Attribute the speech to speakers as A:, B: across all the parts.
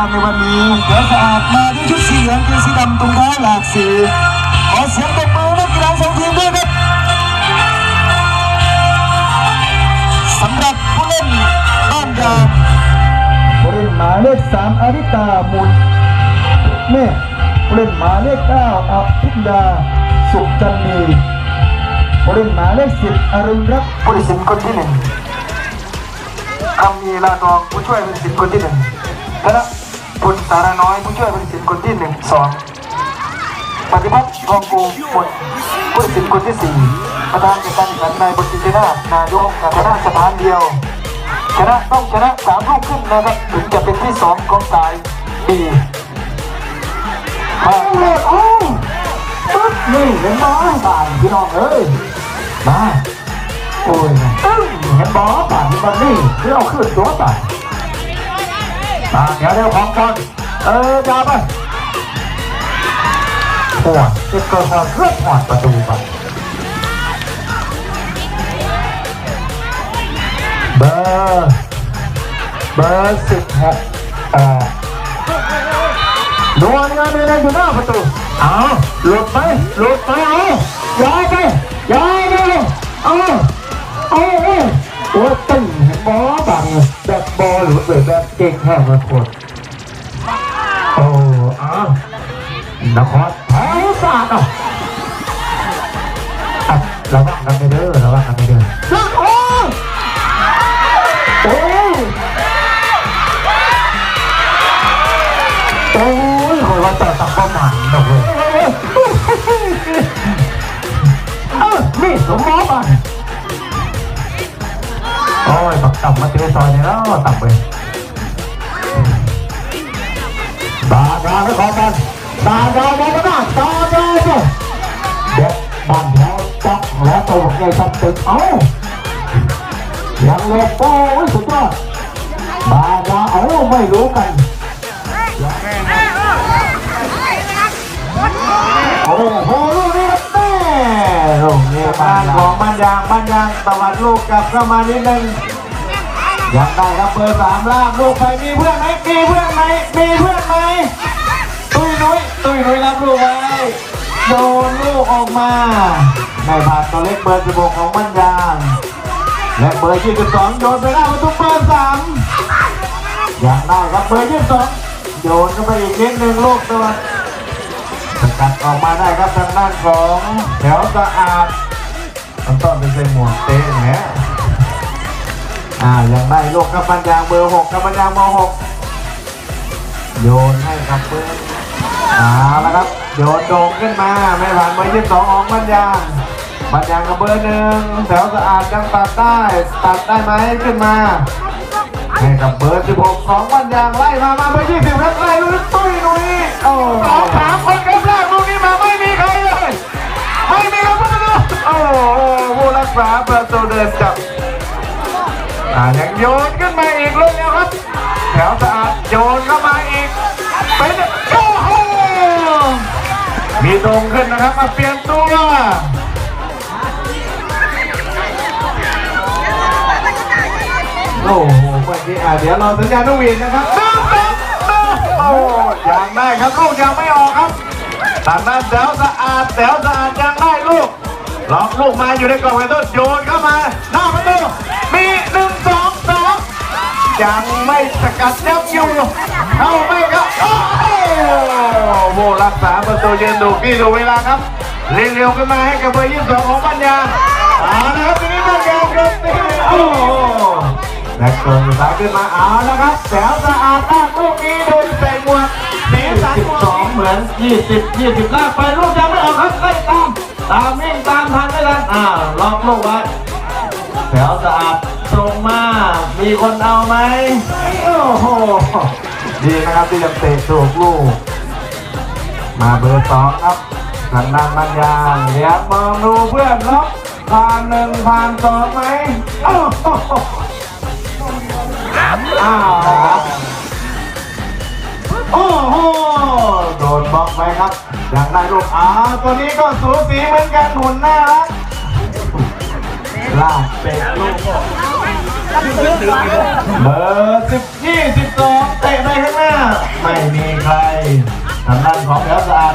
A: างในวันนี้เสือสะอาดมาด้วยชุดสีเหลืองเป็นสีดำตรงเท้าหลากสีขอเสียงตบมือนักกีฬาสองทีมด้วยครับสำหรับผู้เล่นบ้านยางผู้เล่นหมายเลขสามอาริตามุนแม่ผู้เล่นหมายเลขเก้าอาภิญญาสุขจันนีผู้เล่นหมายเลขสิบอรุณรัตน์ผู้ตัดสินคนที่หนึ่งคำมีลาดองผู้ช่วยเป็นศิลป์คนที่หนึ่งคณะ พลสารน้อยผู้ช่วยเป็นศิลป์คนที่หนึ่งสองปฏิพัฒน์ทองกูหมดผู้ศิลป์คนที่สี่ประธานจัดการแข่งขันนายบดินทนานายกคณะสถานเดียว ชนะต้องชนะสามลูกขึ้นนะครับถึงจะเป็นที่สองของสายดีมาเลยโอ้ปึ๊บนี่เห็นไหมต่างพี่น้องเอ้ยมาโอ้ยตึ้งเห็นบอผ่านมันนี่เรื่องขึ้นตัวไป ตาเดี๋ยวเดี๋ยวของก่อนเออจ้าไปปวดจะเกิดความเคลื่อนผ่อนประตูไปเบอร์เบอร์สิบหกออกดวงงานมีอะไรอยู่หน้าประตูเอาหลุดไปหลุดไปเอาย้ายไปย้ายไปเอาโอ้โหโอ้ตึง บอบังแบบบอหรือแบบเก่งแค่มาคนโอ้อ้าวนครแพ้ศาสตร์อะระวังกันไปเด้อระวังกันไปเด้อนักโอ้โอ้โอ้ยคอยว่าต่ตักประมาณนะเว้ยเออนี่สมมติอะ ต่ำมาเจอซอยนี่แล้วต่ำไปตาดาวไม่ขอกันตาดาวมองกันนะตาดาวเด็กบ้านแถวจักแล้วตัวใหญ่ทำตึกเอ้ายังเล็กโอ้ยสุดยอดบาดาวเอ้าไม่รู้กันโอ้โหลูกนี้ครับแม่ลูกนี้บ้านของบ้านยางบ้านยางตะวันลูกกลับเข้ามานิดนึง ยากได้ครับเบอร์สามลากลูกไปมีเพื่อนไหมมีเพื่อนไหมมีเพื่อนไหมตุ้ยนุ้ยตุ้ยนุ้ยรับลูกไว้โยนลูกออกมาในผ่านตัวเล็กเบอร์สิบหกของมันยางและเบอร์ยี่สิบสองโยนไปหน้าประตูเบอร์สามยากได้ครับเบอร์ยี่สิบสองโยนเข้าไปอีกนิดหนึ่งลูกตัวสกัดออกมาได้ครับทางด้านของแถวสะอาดต้องต้นไปใส่หมวกเตะแหม อ่ายังได้ลูกกับปัญญางเบอร์หกกับปัญญางเบอร์หกโยนให้กับเบอร์เอาและครับโยนโด่งขึ้นมาไม่ผ่านเบอร์ยี่สิบสองของปัญญางปัญญางกับเบอร์หนึ่งแถวสะอาดยังตัดได้ตัดได้ไหมขึ้นมาให้กับเบอร์สิบหกของปัญญางไล่มามาเบอร์ยี่สิบครับไล่ลุยตุ้ยลุยโอ้สองสามคนครับแรกลูกนี้มาไม่มีใครเลยไม่มีครับผู้ดูโอ้โหผู้รักษาประตูเดินจับ อ่ายังโยนขึ้นมาอีกลูกแล้วครับ แถวสะอาดโยนเข้ามาอีก เป็นโอ้โหมีตรงขึ้นนะครับมาเปลี่ยนตัวโอ้โหเมื่อกี้อะเดี๋ยวเราสัญญาณนกหวีดนะครับโอ้ยังได้ครับลูกยังไม่ออกครับทางด้านแถวสะอาดแถวสะอาดยังได้ลูกล็อกลูกมาอยู่ในกล่องไว้ต้นโยนเข้ามา ยังไม่สกัดยับอยู่เข้าไม่ครับโอ้โหรักษาประตูเยืนดูกี่ดูเวลาครับเร็วๆขึ้นมาให้กับเบอร์ยี่สิบสองของปัญญาเอาละครับทีนี้ปัญญาครับโอ้โหและเกินสายขึ้นมาเอาแล้วครับแถวสะอาดลากลูกนี้โดยใส่หมวกสีสันสองเหมือน20 20ลากไปลูกยังไม่ออกครับไล่ตามตามวิ่งตามทันไม่ทันอ้าล็อกลูกไว้แถวสะอาด ตรงมามีคนเอาไหมโอ้โห ดีนะครับที่ยังเตะถูกลูก มาเบอร์สองครับทางด้านมันยางเดี๋ยวมองดูเพื่อนล็อกผ่านหนึ่งผ่านสองไหมโอ้โหอ้าวครับโอ้โหโดนบล็อกไปครับอยากได้ลูกอ้าวตัวนี้ก็สูสีเหมือนกันหุ่นน่ารักลากเตะลูก เบอร์สิบยี่สิบสองเตะในข้างหน้า ไม่มีใครทางด้านของแถวสะอาด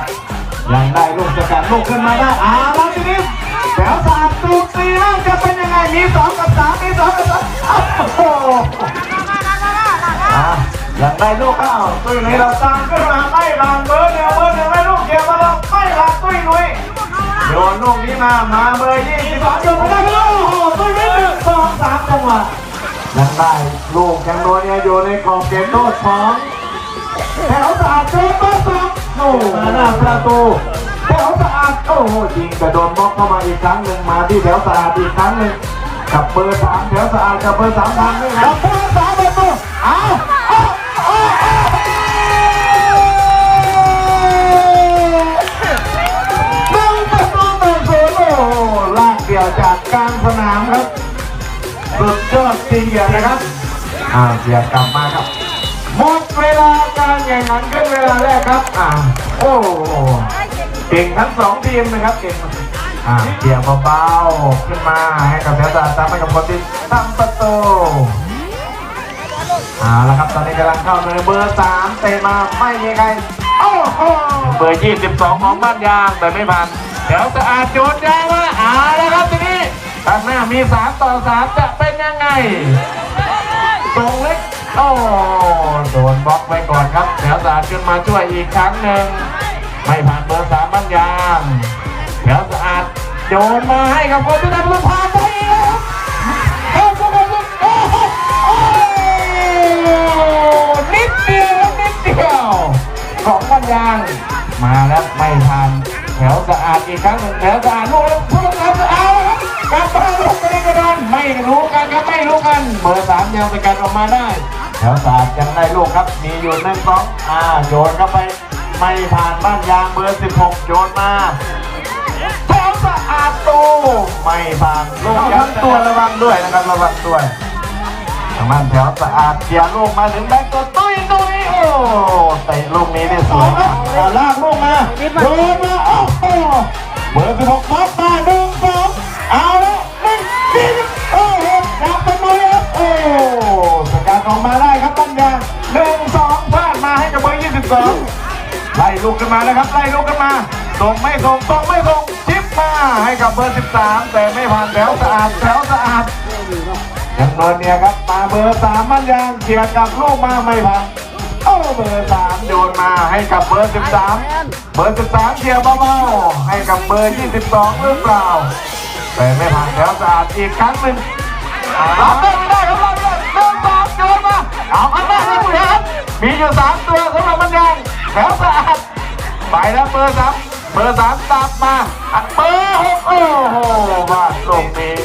A: ยังได้ลูกสกัดลูกขึ้นมาได้อาแล้วทีนี้แถวสะอาดตูกตีแล้วจะเป็นยังไงมีสองกับสามมีสองกับสามโอ้โหยังได้ลูกเข้าตุ้ยนุ่ยเราตามขึ้นมาไม่ผ่านเบอร์เดียวเบอร์เดียวไม่ลูกเดียวมาแล้วไม่ผ่านตุ้ยนุ่ยโยนลูกนี้มามาเบอร์ยี่สิบสองโยนไม่ได้ไปแล้วตุ้ยนุ่ยหนึ่งสองสามจังหวะ ยังได้ลูกยังโดนเนี่ยอยู่ในกรอบเกมโทษของแถวสะอาดเจอเบอร์สองโอ้โหหน้าประตูแถวสะอาดโอ้โหยิงแต่โดนบล็อกเข้ามาอีกครั้งหนึ่งมาที่แถวสะอาดอีกครั้งหนึ่งกับเบอร์สามแถวสะอาดกับเบอร์สามทางด้วยนะกับเบอร์สามประตูเอาเอาเอาเอาหนึ่งประตูหนึ่งศูนย์โอ้โหลากเดี่ยวจากกลางสนามครับ สุดยอดจริงอย่างนะครับอ่าเสียกลับมาครับหมดเวลาการแข่งขันขึ้นเวลาแรกครับอ่าโอ้โหเก่งทั้งสองทีมนะครับเก่งอ่าเกี่ยวเบาๆขึ้นมาให้กับแถวตาตามให้กับคนที่ทำประตูเอาละครับตอนนี้กำลังเข้าเลยเบอร์สามเตะมาไม่มีใครโอ้โหเบอร์ยี่สิบสองของบ้านยางแต่ไม่ผ่านแถวสะอาดโจดยางว่าเอาละครับทีนี้ข้างหน้ามีสามต่อสามจะเป็น ยังไงตรงเล็กโอ้โดนบล็อกไปก่อนครับแถวสะอาดขึ้นมาช่วยอีกครั้งหนึ่งไม่ผ่านเบอร์สามบ้านยางแถวสะอาดโยนมาให้กับคนที่ทำลูกผ่านไปแล้วโอ้โหโอ้โหโอ้นิดเดียวนิดเดียวของบ้านยางมาแล้วไม่ผ่าน แถวสะอาดอีกครั้งหนึ่งแถวสะอาดลูกแล้วผู้ต้องการจะเอาแล้วครับการพาลูกไปในกระดานไม่รู้กันครับไม่รู้กัน เบอร์สามยังสกัดออกมาได้ แถวสะอาดยังได้ลูกครับ มีอยู่หนึ่งสองอ่าโยนเข้าไปไม่ผ่านบ้านยางเบอร์สิบหกโยนมาแถวสะอาดตูไม่ผ่านลูกยันตัวระวังด้วยนะครับระวังด้วยทางด้านแถวสะอาดเกียลูกมาถึงแบ็คตัวตุ้ยตุ้ย โอ้เตะลูกนี้ได้สวยครับเอาลากลูกมาโดนมาโอ้โหเบอร์สิบหกบอสมาหนึ่งสองเอาแล้วหนึ่งสี่โอ้โหจับเป็นมือครับโอ้สกัดออกมาได้ครับปัญญาหนึ่งสองพลาดมาให้กับเบอร์ยี่สิบสองไล่ลูกขึ้นมานะครับไล่ลูกขึ้นมาส่งไม่ส่งส่งไม่ส่งชิปมาให้กับเบอร์สิบสามแต่ไม่ผ่านแถวสะอาดแถวสะอาดยังโดนเนี่ยครับมาเบอร์สามมันยังเกี่ยวกับลูกมาไม่ผ่านโอ้ เบอร์สามโยนมาให้กับเบอร์สิบสามเบอร์สิบสามเกี่ยวเบาๆให้กับเบอร์ยี่สิบสองหรือเปล่าแต่ไม่ผ่านแถวสะอาดอีกครั้งหนึ่งรับได้ไม่ได้ครับรับได้เดินสามโยนมาเอาอันได้ครับผู้ชมมีอยู่สามตัวสำหรับมันยังแถวสะอาดไปแล้วเบอร์สามเบอร์สามตามมาอันเบอร์หกโอ้โหวาตรงนี้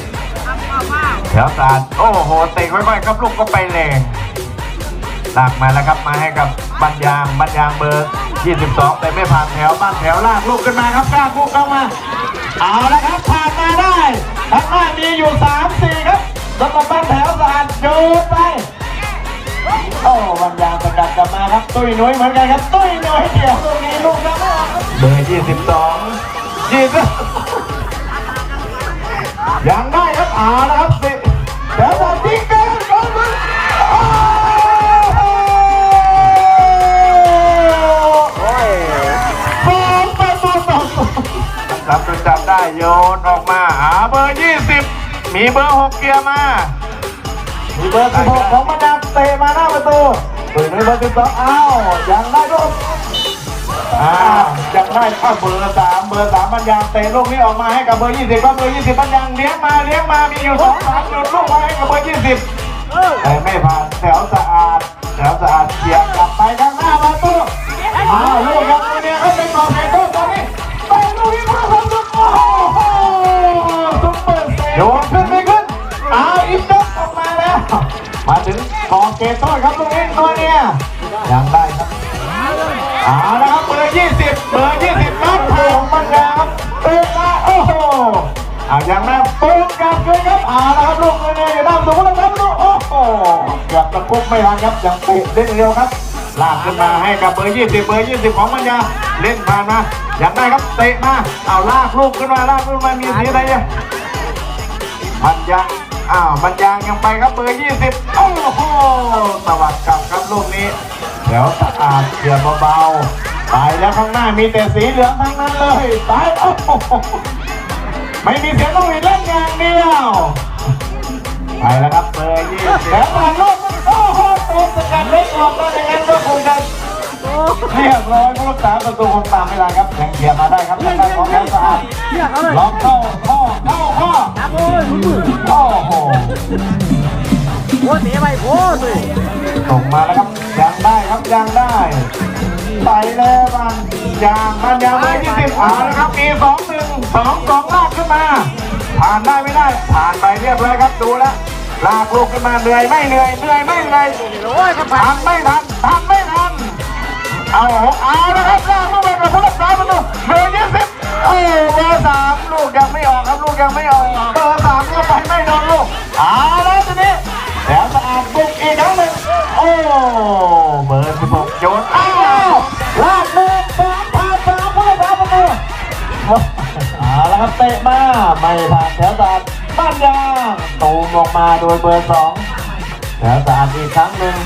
A: แถวสะอารโอ้โหเตะค่อยๆครับลูกก็ไปแรง ลากมาแล้วครับมาให้กับบัญยางบัญยางเบอร์ 22 แต่ไม่ผ่านแถวบ้านแถวลากลูกขึ้นมาครับกล้าลูกเข้ามา เอาละครับผ่านมาได้ข้างหน้ามีอยู่ 3 4 ครับสำหรับบ้านแถวสารโยนไปโอ้บัญยางประกาศกลับมาครับตุ้ยนุ้ยเหมือนกันครับตุ้ยนุ้ยเดียวลูกนี้ลูกยังไม่ออกครับเบอร์ 22 20ยังได้ครับเอาละครับ ต่อศูนย์ครับจนจับได้โยนออกมาหาเบอร์20มีเบอร์6เกียร์มา มีเบอร์16ของมาดามเตะมาหน้าประตูตื่นในเบอร์12อ้าวยังได้ลูกอ่ายังได้ข้าเบอร์สามเบอร์สามบัญญังเตะลูกนี้ออกมาให้กับเบอร์ยี่สิบครับเบอร์ยี่สิบบัญญังเลี้ยงมาเลี้ยงมามีอยู่สองสามจุดลูกมาให้กับเบอร์ยี่สิบแต่ไม่ผ่านแถวสะอาดแถวสะอาดเกียร์กลับไปข้างหน้าประตูอ้าว เลยครับเอาละครับลูกเลยอยู่ด้านสูงแล้วครับลูกโอ้โหเกือบตะกุบไม่ทันครับยังเตะเล่นเร็วครับลากขึ้นมาให้กับเบอร์20เบอร์20ของปัญญาเล่นผ่านมายังได้ครับเตะมาเอาลากลูกขึ้นมาลากลูกมามีสีอะไรเนี่ยปัญญาอ้าวมันยางยังไปครับเบอร์ยี่สิบโอ้โหสวัสดิ์กลับครับลูกนี้เดี๋ยวสะอาดเกียร์เบาๆไปแล้วข้างหน้ามีแต่สีเหลืองทั้งนั้นเลยไปโอ้โห ไม่มีเสียงต้องมีเล่นอย่างเดียวไปแล้วครับเบอร์ยี่สิบแล้วผ่านลูกโอ้โหตัวสกัดเล็กออกแล้วอย่างนั้นก็คงจะเรียบร้อยผู้รักษาประตูคงตามไม่ได้ครับแข่งเกียร์มาได้ครับทางด้านของแก้วสะอาดล็อกเข้าข้อเข้าข้อโอ้โห
B: โอ้เสียไปโอ้สิ
A: ส่งมาแล้วครับยังได้ครับยังได้ ไปแล้วมันยางมันยางเบอร์ยี่สิบเอาแล้วครับมีสองหนึ่งสองสองลากขึ้นมา ผ่านได้ไม่ได้ ผ่านไปเรียบร้อยครับดูแลวลากลูกขึ้นมาเหนื่อยไม่เหนื่อยเหนื่อยไม่เหนื่อยทันไม่ทันทันไม่ทันเอาเอาแล้วครับลากลูกไปกับผู้รักษาประตูเบอร์ยี่สิบโอ้เบอร์สามลูกยังไม่ออกครับลูกยังไม่ออกเบอร์สามก็ไปไม่โดนลูกเอา ไม่ผ่านแถวสะอาดบ้านยางตูมออกมาโดยเบอร์สองแล้วสะอาดอีกครั้งหนึ่ง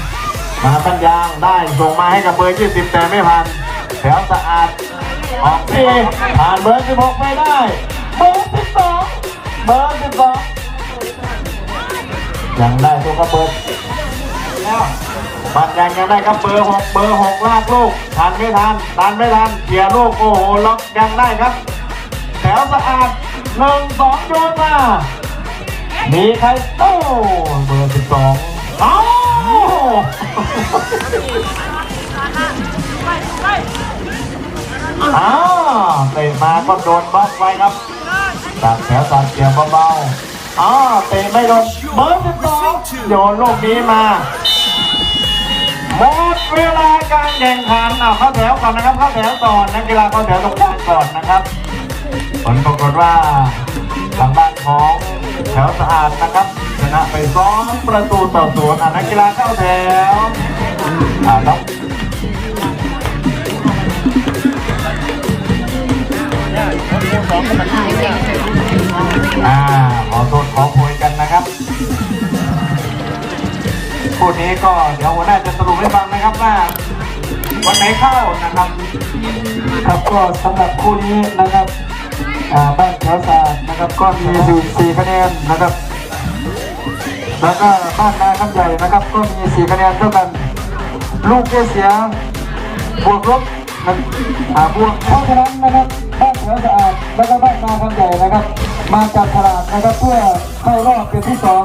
A: มาปัญญางได้ส่งมาให้กับเบอร์20แต่ไม่ผ่านแถวสะอาดออกทีผ่านเบอร์16ไม่ได้เบอร์12เบอร์12ยังได้ตัวกระเบิดแล้วปัญญางยังได้ครับเบอร์6เบอร์6ลากลูกทันไม่ทันทันไม่ทันเกียร์ลูกโอ้โหล็อกยังได้ครับ แถวสะอาด หนึ่งสองโยนมามีใครโอ้เบอร์สิบสองเอ้าอ้าเตะมาก็โดนบล็อกไว้ครับตัดแถวตัดเกี่ยวเบาๆอ้าเตะไม่โดนเบอร์สิบสองโยนลูกนี้มาหมดเวลาการแข่งขันอะเข้าแถวก่อนนะครับเข้าแถวก่อนนักกีฬาเข้าแถวตรงกลางก่อนนะครับ ผลปรากฏว่าทางด้านของแถวสะอาดนะครับชนะไปสองประตูต่อศูนย์นักกีฬาเข้าแถวอ่าครับอ่าขอโทษขอโพยกันนะครับคู่นี้ก็เดี๋ยวหัวหน้าจะสรุปให้ฟังนะครับว่าวันไหนเข้านะครับ
C: ครับก็สำหรับคู่นี้นะครับ บ้านแถวศาสตร์นะครับก็มีอยู่สี่คะแนนนะครับ แล้วก็บ้านนาคำใหญ่นะครับ ก็มีสี่คะแนนเท่ากัน ลูกเสียบวกลบมันหาบวกเพราะฉะนั้นนะครับบ้านแถวสะอาดแล้วก็บ้านนาคำใหญ่นะครับ มาจับฉลากนะครับเพื่อเข้ารอบเป็นที่สอง